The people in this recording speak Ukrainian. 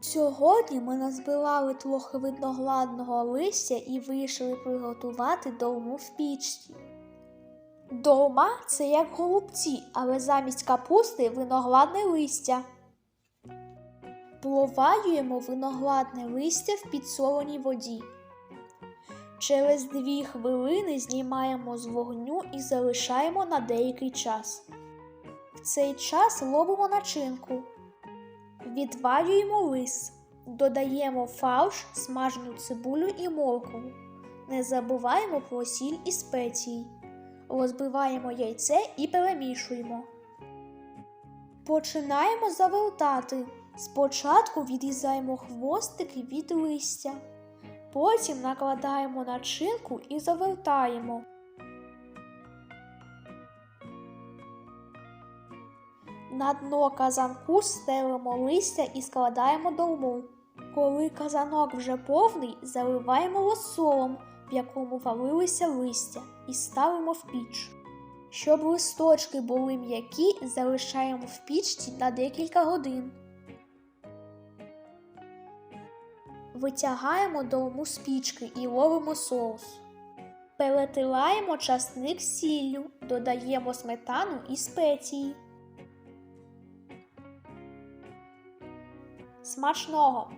Сьогодні ми назбирали трохи виноградного листя і вирішили приготувати долму в пічці. Долма це як голубці, але замість капусти виноградне листя. Проварюємо виноградне листя в підсоленій воді. Через дві хвилини знімаємо з вогню і залишаємо на деякий час. В цей час робимо начинку. Відварюємо лис, додаємо фарш, смажену цибулю і моркву. Не забуваємо про сіль і спеції. Розбиваємо яйце і перемішуємо. Починаємо завертати. Спочатку відрізаємо хвостики від листя. Потім накладаємо начинку і завертаємо. На дно казанку стелимо листя і складаємо долму. Коли казанок вже повний, заливаємо розсолом, в якому валилися листя, і ставимо в піч. Щоб листочки були м'які, залишаємо в пічці на декілька годин. Витягаємо долму з пічки і ловимо соус. Перетилаємо часник сіллю, додаємо сметану і спеції. Смачного!